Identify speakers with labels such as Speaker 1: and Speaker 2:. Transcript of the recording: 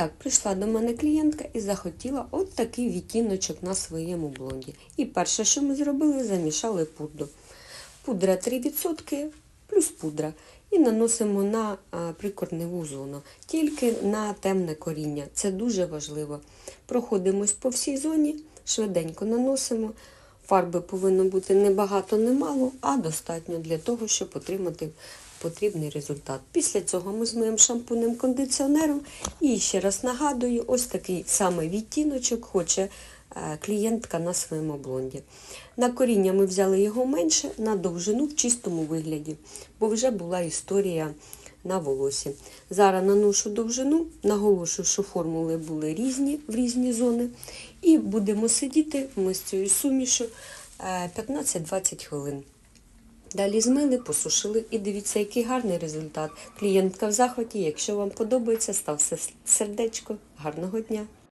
Speaker 1: так, прийшла до мене клієнтка і захотіла от такий відтіночок на своєму блонді. І перше, що ми зробили, замішали пудру. Пудра 3% плюс пудра. І наносимо на прикорневу зону, тільки на темне коріння. Це дуже важливо. Проходимось по всій зоні, швиденько наносимо. Фарби повинно бути не багато, не мало, а достатньо для того, щоб отримати потрібний результат. Після цього ми змиємо шампунем кондиціонером. І ще раз нагадую, ось такий самий відтіночок хоче е, клієнтка на своєму блонді. На коріння ми взяли його менше, на довжину в чистому вигляді, бо вже була історія на волосі. Зараз наношу довжину, наголошую, що формули були різні в різні зони. І будемо сидіти ми з цією сумішу е, 15-20 хвилин. Далі змили, посушили і дивіться, який гарний результат. Клієнтка в захваті. Якщо вам подобається, ставте сердечко. Гарного дня!